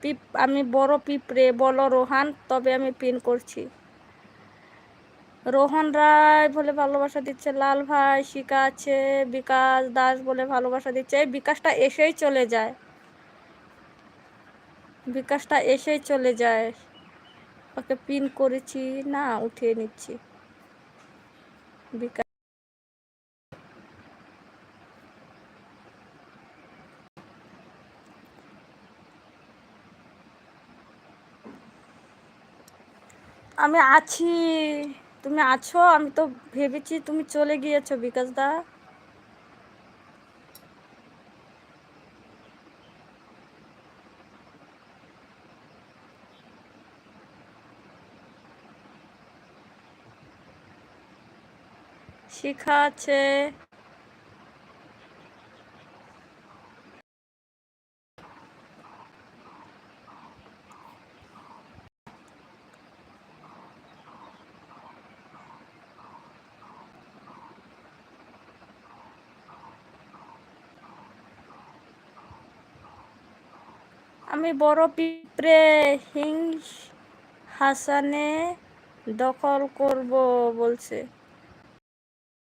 পিপ, আমি বড় পিঁপড়ে, বলো রোহান, তবে আমি পিন করছি। রোহন রায় বলে ভালোবাসা দিচ্ছে, লাল ভাই, শিকা আছে, বিকাশ দাস বলে ভালোবাসা দিচ্ছে। এই বিকাশটা এসেই চলে যায়। বিকাশটা এসেই চলে যায়। ওকে পিন করেছি, না, উঠিয়ে নিচ্ছি। বিকাশ আমি আছি। তুমি আছো? আমি তো ভেবেছি তুমি চলে গিয়েছো বিকাশ দা। শিখা আছে। আমি বড় পিঁপড়ে হিং হাসানে দখল করব বলছে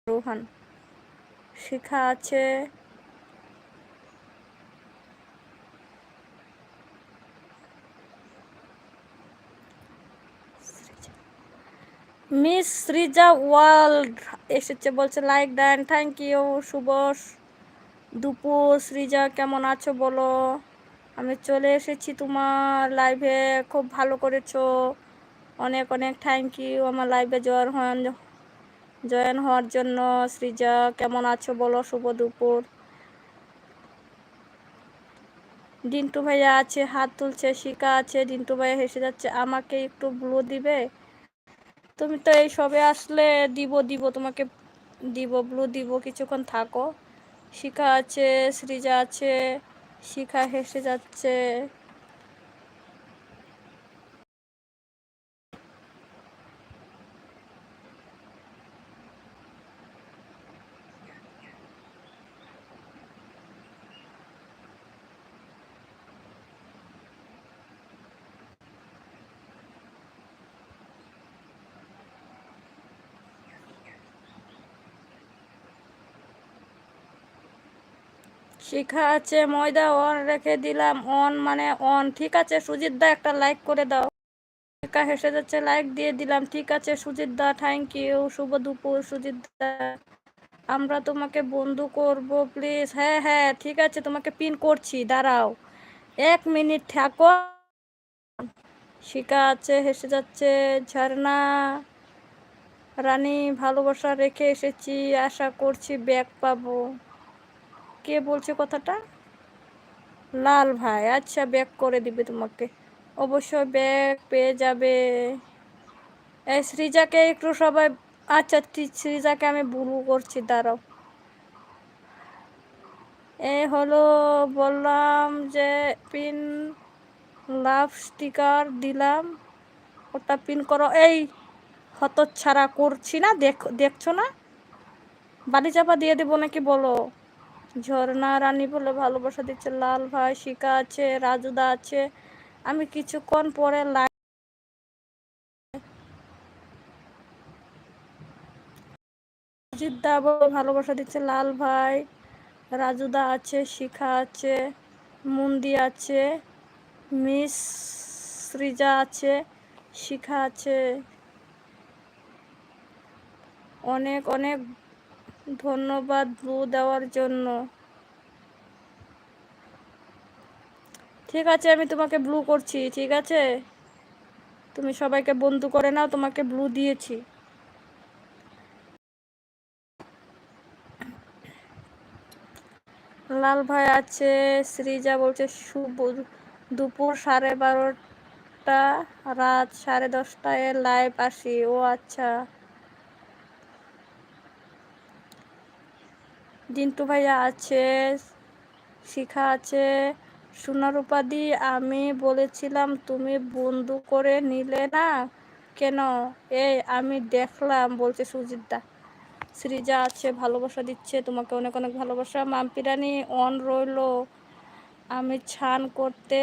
রোহান। শিখা আছে। মিস সৃজা ওয়ার্ল্ড এসেছে বলছে, লাইক দেন, থ্যাংক ইউ, শুভ দুপুর। সৃজা কেমন আছো বলো? আমি চলে এসেছি তোমার লাইভে খুব ভালো করেছ। অনেক অনেক থ্যাংক ইউ আমার লাইভে জয়েন হন জয়েন হওয়ার জন্য। সৃজা, কেমন আছো বলো? শুভ দুপুর। ডিন্টু ভাইয়া আছে, হাত তুলছে, শিকা আছে। ডিন্টু ভাইয়া হেসে যাচ্ছে, আমাকে একটু ব্লু দিবে? তুমি তো এই সবে আসলে দিব দিব, তোমাকে দিব ব্লু দিব, কিছুক্ষণ থাকো। শিখা আছে, সৃজা আছে। শিখা হেসে যাচ্ছে। শিখা আছে, ময়দা অন রেখে দিলাম অন মানে অন ঠিক আছে? সুজিত দা একটা লাইক করে দাও। শিখা হেসে যাচ্ছে লাইক দিয়ে দিলাম, ঠিক আছে সুজিত দা থ্যাংক ইউ শুভ দুপুর সুজিত দা। আমরা তোমাকে বন্ধু করব প্লিজ হ্যাঁ হ্যাঁ ঠিক আছে, তোমাকে পিন করছি, দাঁড়াও। এক মিনিট থাকো। শিকা আছে, হেসে যাচ্ছে ঝর্ণা রানী, ভালোবাসা রেখে এসেছি, আশা করছি ব্যাগ পাবো। কে বলছে কথাটা? লাল ভাই আচ্ছা ব্যাক করে দিবে তোমাকে। অবশ্যই ব্যাগ পেয়ে যাবে। এই সৃজাকে একটু সবাই আচ্ছা সৃজাকে আমি বুলু করছি, দাঁড়াও। এ হলো, বললাম যে পিন লাভ স্টিকার দিলাম। ওটা পিন করো। এই হতচ্ছাড়া করছি না, দেখ, দেখছ না? বালি চাপা দিয়ে দেবো নাকি বলো? ঝর্ণা রানী বলে ভালোবাসা দিচ্ছে, লাল ভাই, শিকা আছে, রাজুদা আছে। আমি কিছুক্ষণ পরে জিদ্দা বলে ভালোবাসা দিচ্ছে, লাল ভাই, রাজুদা আছে শিখা আছে, মুন্দি আছে, মিস সৃজা আছে শিখা আছে। অনেক অনেক ধন্যবাদ ব্লু দেওয়ার জন্য। ঠিক আছে, আমি তোমাকে ব্লু করছি, ঠিক আছে? তুমি সবাইকে বন্ধু করে নাও, তোমাকে ব্লু দিয়েছি। লাল ভাই আছে, শ্রীজা বলছে, শুভ দুপুর সাড়ে বারোটা, রাত সাড়ে দশটায় লাইভ আসি। ও আচ্ছা। জিন্টু ভাইয়া আছে, শিখা আছে সোনার উপাধি আমি বলেছিলাম তুমি বন্ধু করে নিলে না? কেন? এই আমি দেখলাম, বলছে সুজিতদা। সৃজা আছে, ভালোবাসা দিচ্ছে, তোমাকে অনেক অনেক ভালোবাসা। মাম্পিরানি অন রইল। আমি ছান করতে